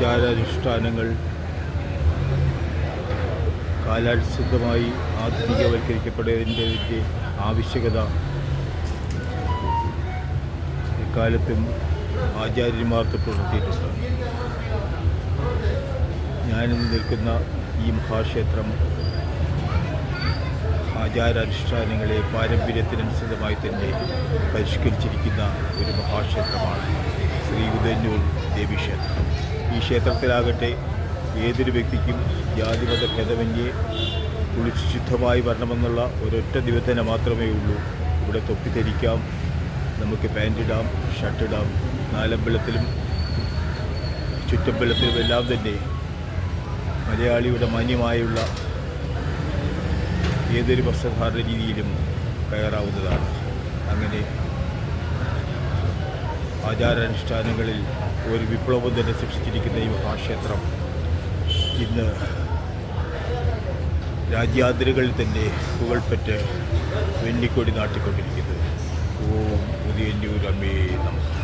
ആചാരാനുഷ്ഠാനങ്ങൾ കാലാനുസൃതമായി ആധുനികവൽക്കരിക്കപ്പെടേണ്ടതിന്റെ ആവശ്യകത ഇക്കാലത്തും ആചാര്യന്മാർക്ക് പുലർത്തിയിട്ടുണ്ട് ഞാനിന്ന് നിൽക്കുന്ന ഈ മഹാക്ഷേത്രം ആചാരാനുഷ്ഠാനങ്ങളെ പാരമ്പര്യത്തിനനുസൃതമായി തന്നെ പരിഷ്കരിച്ചിരിക്കുന്ന ഒരു മഹാക്ഷേത്രമാണ് ശ്രീ ഉദയന്നൂർ ദേവീക്ഷേത്രം. ഈ ക്ഷേത്രത്തിലാകട്ടെ ഏതൊരു വ്യക്തിക്കും ജാതിമത ഭേദമന്യേ കുളിച്ച് ശുദ്ധമായി വരണമെന്നുള്ള ഒരൊറ്റ നിബന്ധന മാത്രമേ ഉള്ളൂ. ഇവിടെ തൊപ്പി ധരിക്കാം നമുക്ക് പാന്റ് ഇടാം ഷർട്ട് ഇടാം നാലമ്പലത്തിലും ചുറ്റമ്പലത്തിലും എല്ലാം തന്നെ മലയാളിയുടെ മാന്യമായുള്ള ഏതൊരു വസ്ത്രധാരണ രീതിയിലും കയറാവുന്നതാണ്. അങ്ങനെ ആചാരാനുഷ്ഠാനങ്ങളിൽ ഒരു വിപ്ലവം തന്നെ സൃഷ്ടിച്ചിരിക്കുന്ന ഈ മഹാക്ഷേത്രം ഇന്ന് രാജ്യാതിരുകളിൽ തന്നെ പുകൾപ്പെറ്റ് വെള്ളിക്കൊടി നാട്ടിക്കൊണ്ടിരിക്കുന്നത് ഓം പുതിയ അമ്മേ നമുക്ക്